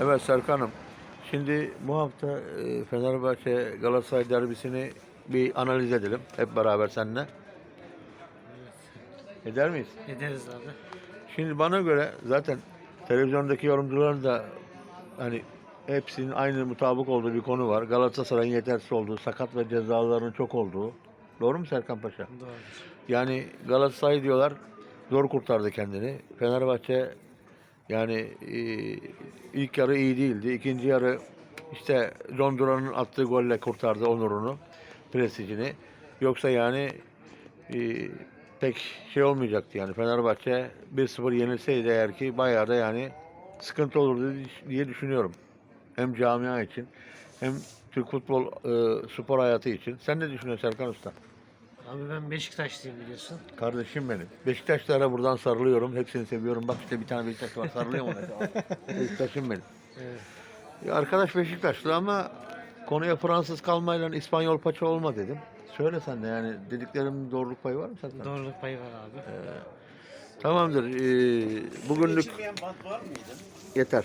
Evet Serkan'ım. Şimdi bu hafta e, Fenerbahçe Galatasaray derbisini bir analiz edelim hep beraber seninle. Eder miyiz? Ederiz abi. Şimdi bana göre zaten televizyondaki yorumcuların da hani hepsinin aynı mutabık olduğu bir konu var. Galatasaray'ın yetersiz olduğu, sakat ve cezaların çok olduğu. Doğru mu Serkan Paşa? Doğrudur. Yani Galatasaray diyorlar zor kurtardı kendini. Fenerbahçe yani e, ilk yarı iyi değildi. İkinci yarı işte John Duran'ın attığı golle kurtardı onurunu, prestijini. Yoksa yani e, pek şey olmayacaktı yani. Fenerbahçe 1-0 yenilseydi eğer ki bayağı da yani sıkıntı olurdu diye düşünüyorum. Hem camia için hem Türk futbol e, spor hayatı için. Sen ne düşünüyorsun Serkan Usta? Abi ben Beşiktaşlıyım biliyorsun. Kardeşim benim. Beşiktaşlara buradan sarılıyorum. Hepsini seviyorum. Bak işte bir tane Beşiktaş var. Sarılıyorum ona. Beşiktaşım benim. Evet. Ya arkadaş Beşiktaşlı ama konuya Fransız kalmayla İspanyol paça olma dedim. Söyle sen de yani dediklerimin doğruluk payı var mı sende? Doğruluk payı var abi. Tamamdır. Ee, bugünlük yeter.